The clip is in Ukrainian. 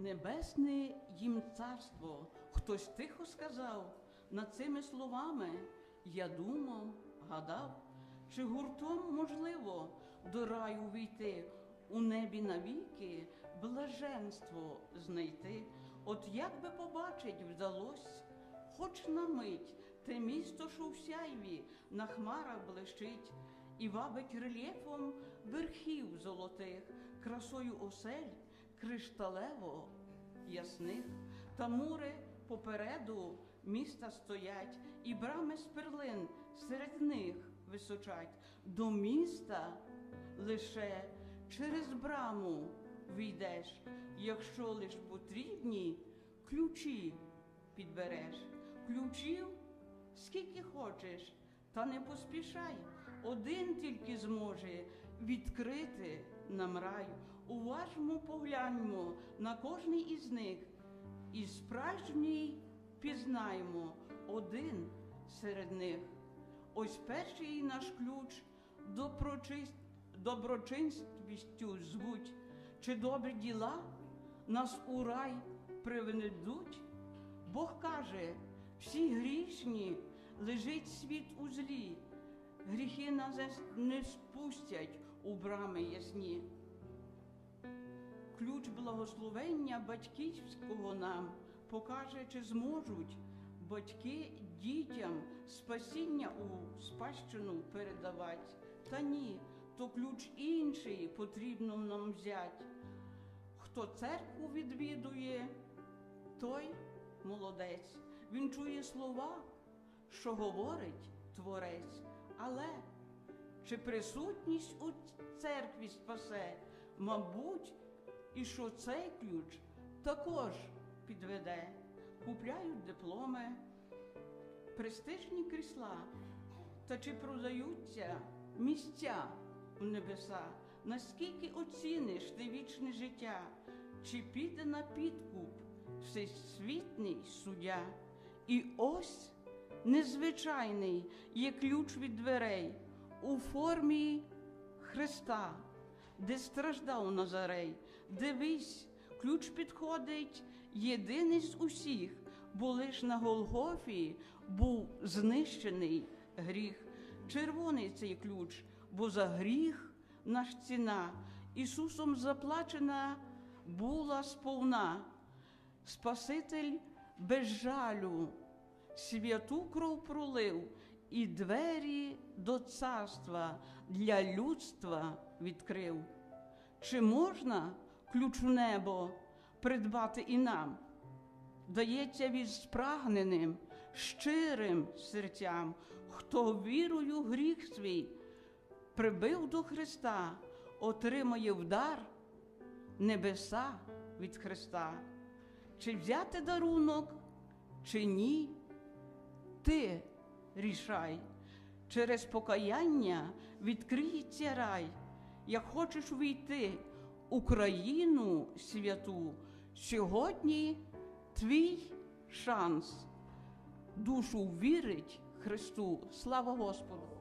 Небесне їм царство, хтось тихо сказав над цими словами. Я думав, гадав, чи гуртом можливо до раю війти, у небі навіки блаженство знайти. От як би побачить вдалось, хоч на мить те місто, що в сяйві на хмарах блищить, і вабить рельєфом верхів золотих, красою осель кришталево ясних, та мури попереду міста стоять, і брами з перлин серед них височать. До міста лише через браму війдеш, якщо лиш потрібні ключі підбереш. Ключів скільки хочеш, та не поспішай. Один тільки зможе відкрити нам рай. Уважно погляньмо на кожний із них, і справжній пізнаймо один серед них. Ось перший наш ключ доброчинствістю звуть, чи добрі діла нас у рай приведуть. Бог каже, всі грішні лежить світ у злі, гріхи нас не спустять у брами ясні. Ключ благословення батьківського нам покаже, чи зможуть батьки дітям спасіння у спадщину передавати. Та ні, то ключ інший потрібно нам взяти. Хто церкву відвідує, той молодець. Він чує слова, що говорить творець, але чи присутність у церкві спасе, мабуть, і що цей ключ також підведе, купляють дипломи, престижні крісла, та чи продаються місця у небеса, наскільки оціниш ти вічне життя, чи піде на підкуп всесвітній суддя? І ось незвичайний є ключ від дверей у формі Христа, де страждав Назарей. Дивись, ключ підходить єдиний з усіх, бо лиш на Голгофі був знищений гріх. Червоний цей ключ, бо за гріх наш ціна Ісусом заплачена була сповна. Спаситель без жалю святу кров пролив і двері до царства для людства відкрив. Чи можна ключ у небо придбати і нам? Дається від спрагненим, щирим серцям, хто вірою гріх свій прибив до Христа, отримає вдар небеса від Христа. Чи взяти дарунок, чи ні? Ти рішай. Через покаяння відкриється рай. Як хочеш війти у країну святу, сьогодні твій шанс. Душу вірить Христу. Слава Господу!